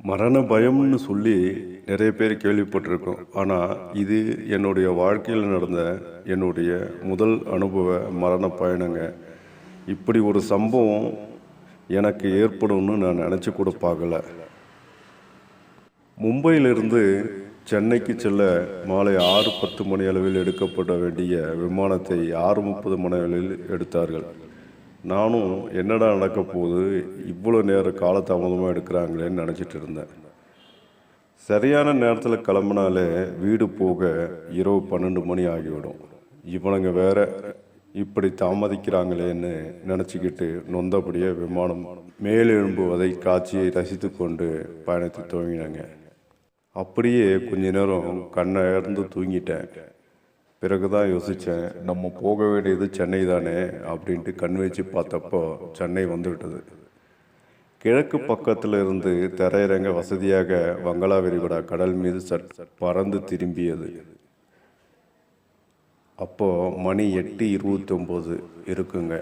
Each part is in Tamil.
மரண பயம்னு சொல்லி நிறைய பேர் கேள்விப்பட்டிருக்கோம். ஆனால் இது என்னுடைய வாழ்க்கையில் நடந்த என்னுடைய முதல் அனுபவ மரண பயணங்க. இப்படி ஒரு சம்பவம் எனக்கு ஏற்படும்னு நான் நினச்சி கூட பார்க்கல. மும்பையிலிருந்து சென்னைக்கு செல்ல மாலை ஆறு பத்து மணி அளவில் எடுக்கப்பட வேண்டிய விமானத்தை ஆறு முப்பது மணி அளவில் எடுத்தார்கள். நானும் என்னடா நடக்க போகுது? இவ்வளோ நேரம் காலதாமதமாக எடுக்கிறாங்களேன்னு நினச்சிட்டு இருந்தேன். சரியான நேரத்தில் கிளம்புனாலே வீடு போக இரவு பன்னெண்டு மணி ஆகிவிடும். இவனுங்க வேற இப்படி தாமதிக்கிறாங்களேன்னு நினச்சிக்கிட்டு நொந்தபடியே விமானம் மேலெழும்புவதை காட்சியை ரசித்து கொண்டு பயணத்தை துவங்கினாங்க. அப்படியே கொஞ்ச நேரம் கண்ணை இறந்து தூங்கிட்டேன். பிறகு தான் யோசித்தேன் நம்ம போக வேண்டியது சென்னை தானே அப்படின்ட்டு கண் வச்சு பார்த்தப்போ சென்னை வந்துவிட்டது. கிழக்கு பக்கத்தில் இருந்து தரையிறங்க வசதியாக வங்களா விரிகுடா கடல் மீது சட் பறந்து திரும்பியது. அப்போது மணி எட்டு இருபத்தி ஒம்பது இருக்குங்க.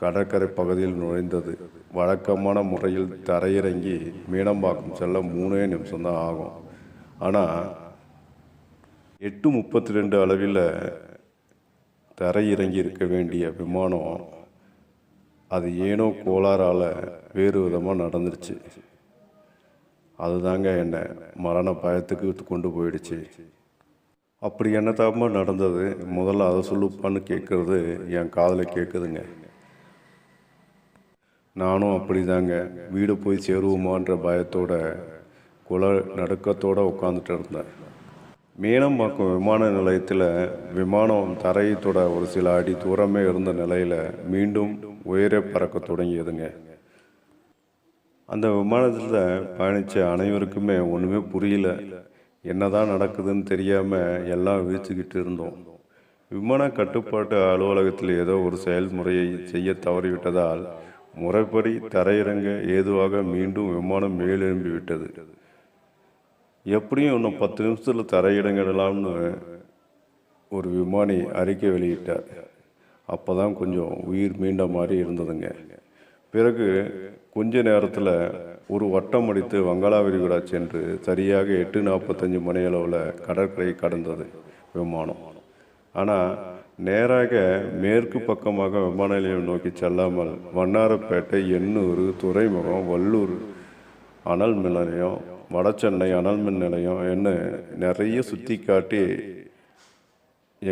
கடற்கரை பகுதியில் நுழைந்தது. வழக்கமான முறையில் தரையிறங்கி மீனம்பாக்கம் செல்ல மூணே நிமிஷம்தான் ஆகும். ஆனால் எட்டு முப்பத்தி ரெண்டு அளவில் தரையிறங்கி இருக்க வேண்டிய விமானம் அது ஏனோ கோளாறால் வேறு விதமாக நடந்துருச்சு. அதுதாங்க என்னை மரண பயத்துக்கு கொண்டு போயிடுச்சு. அப்படி என்னதாம நடந்தது? முதல்ல அதை சொல்லுப்பான்னு கேட்குறது என் காதில் கேட்குதுங்க நானும் அப்படிதாங்க. வீடு போய் சேருவோமான்ற பயத்தோட குல நடுக்கத்தோடு உட்காந்துட்டு இருந்தேன். மீனம்பாக்கம் விமான நிலையத்தில் விமானம் தரையத்தோட ஒரு சில அடி தூரமே இருந்த நிலையில் மீண்டும் உயரே பறக்க தொடங்கியதுங்க. அந்த விமானத்தில் பயணித்த அனைவருக்குமே ஒன்றுமே புரியல. என்னதான் நடக்குதுன்னு தெரியாமல் எல்லாம் வீழ்ச்சிக்கிட்டு இருந்தோம். விமான கட்டுப்பாட்டு அலுவலகத்தில் ஏதோ ஒரு செயல்முறையை செய்ய தவறிவிட்டதால் முறைப்படி தரையிறங்க ஏதுவாக மீண்டும் விமானம் மேலெழும்பி விட்டது எப்படியும் இன்னும் பத்து நிமிஷத்தில் தரையிடங்கிடலாம்னு ஒரு விமானி அறிக்கை வெளியிட்டார். அப்போ தான் கொஞ்சம் உயிர் மீண்ட மாதிரி இருந்ததுங்க. பிறகு கொஞ்ச நேரத்தில் ஒரு வட்டம் அடித்து வங்காளா விரிகுடா சென்று சரியாக எட்டு நாற்பத்தஞ்சு மணி அளவில் கடற்கரை கடந்தது விமானம். ஆனால் நேராக மேற்கு பக்கமாக விமான நிலையம் நோக்கி செல்லாமல் வண்ணாரப்பேட்டை எண்ணூர் துறைமுகம் வல்லூர் அனல் நிலையம் வடச்சென்னை அனல் மின் நிலையம் என்ன நிறைய சுற்றி காட்டி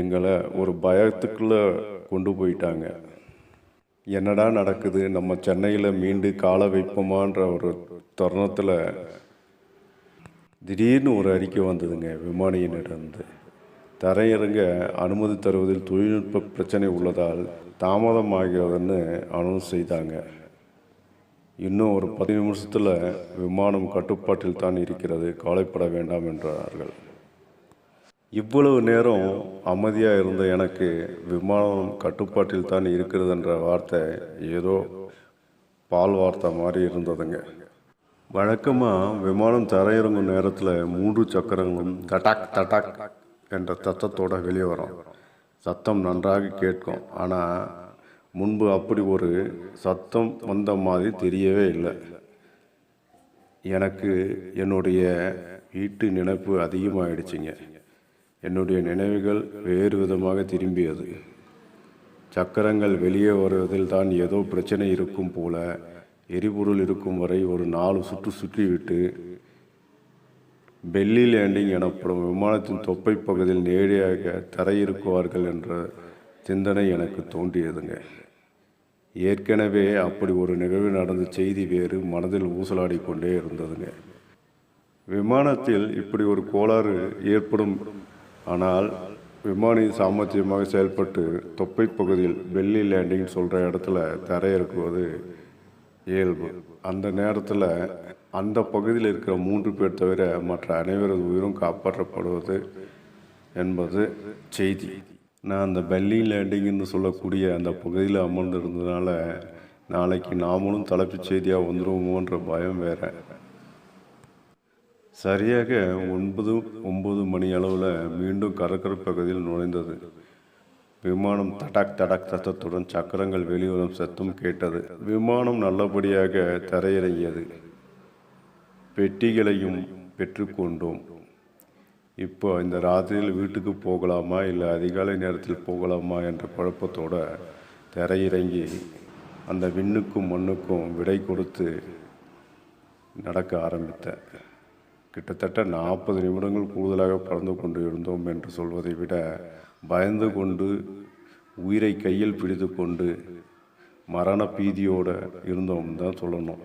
எங்களை ஒரு பயத்துக்குள்ளே கொண்டு போயிட்டாங்க. என்னடா நடக்குது? நம்ம சென்னையில் மீண்டு கால வைப்போமான்ற ஒரு தருணத்தில் திடீர்னு ஒரு அறிக்கை வந்ததுங்க விமானியினிடந்து தரையிறங்க அனுமதி தருவதில் தொழில்நுட்ப பிரச்சனை உள்ளதால் தாமதமாகிறதுன்னு அனௌன்ஸ் செய்தாங்க. இன்னும் ஒரு பத்து நிமிஷத்தில் விமானம் கட்டுப்பாட்டில் தான் இருக்கிறது. கவலைப்பட வேண்டாம் என்றார்கள். இவ்வளவு நேரம் அமைதியாக இருந்த எனக்கு விமானம் கட்டுப்பாட்டில் தான் இருக்கிறதுன்ற வார்த்தை ஏதோ பால் வார்த்தை மாதிரி இருந்ததுங்க. வழக்கமாக விமானம் தரையிறங்கும் நேரத்தில் மூன்று சக்கரங்களும் தட்டாக் தட்டாக் என்ற சத்தத்தோடு வெளியே வரும். சத்தம் நன்றாக கேட்கும். ஆனால் முன்பு அப்படி ஒரு சத்தம் வந்த மாதிரி தெரியவே இல்லை. எனக்கு என்னுடைய வீட்டு நினைப்பு அதிகமாகிடுச்சிங்க என்னுடைய நினைவுகள் வேறு விதமாக திரும்பியது. சக்கரங்கள் வெளியே வருவதில் தான் ஏதோ பிரச்சனை இருக்கும் போல எரிபொருள் இருக்கும் வரை ஒரு நாலு சுற்று சுற்றிவிட்டு பெல்லி லேண்டிங் எனப்படும் விமானத்தின் தொப்பை பகுதியில் நேரடியாக தரையிருக்குவார்கள் என்ற சிந்தனை எனக்கு தோன்றியதுங்க. ஏற்கனவே அப்படி ஒரு நிகழ்வு நடந்த செய்தி வேறு மனதில் ஊசலாடி கொண்டே இருந்ததுங்க. விமானத்தில் இப்படி ஒரு கோளாறு ஏற்படும். ஆனால் விமானி சாமர்த்தியமாக செயல்பட்டு தொப்பை பகுதியில் வெள்ளி லேண்டிங் சொல்கிற இடத்துல தரையிறக்குவது இயல்பு. அந்த நேரத்தில் அந்த பகுதியில் இருக்கிற மூன்று பேர் தவிர மற்ற அனைவரது உயிரும் காப்பாற்றப்படுவது என்பது செய்தி. நான் அந்த பெல்லி லேண்டிங்னு சொல்லக்கூடிய அந்த பகுதியில் அமர்ந்திருந்ததுனால நாளைக்கு நாமளும் தலைப்புச் செய்தியாக வந்துடுவோமோன்ற பயம் வேறு. சரியாக ஒன்பது ஒன்பது மணி அளவில் மீண்டும் கடற்கரை பகுதியில் நுழைந்தது. விமானம் தடாக் தடாக் சத்தத்துடன் சக்கரங்கள் வெளிவரும் சத்தம் கேட்டது. விமானம் நல்லபடியாக தரையிறங்கியது. பெட்டிகளையும் பெற்றுக்கொண்டோம் இப்போ இந்த ராத்திரியில் வீட்டுக்கு போகலாமா இல்லை அதிகாலை நேரத்தில் போகலாமா என்ற குழப்பத்தோடு தரையிறங்கி அந்த விண்ணுக்கும் மண்ணுக்கும் விடை கொடுத்து நடக்க ஆரம்பித்தேன். கிட்டத்தட்ட நாற்பது நிமிடங்கள் கூடுதலாக பறந்து கொண்டு இருந்தோம் என்று சொல்வதை விட பயந்து கொண்டு உயிரை கையில் பிடித்து கொண்டு மரண பீதியோடு இருந்தோம் தான் சொல்லணும்.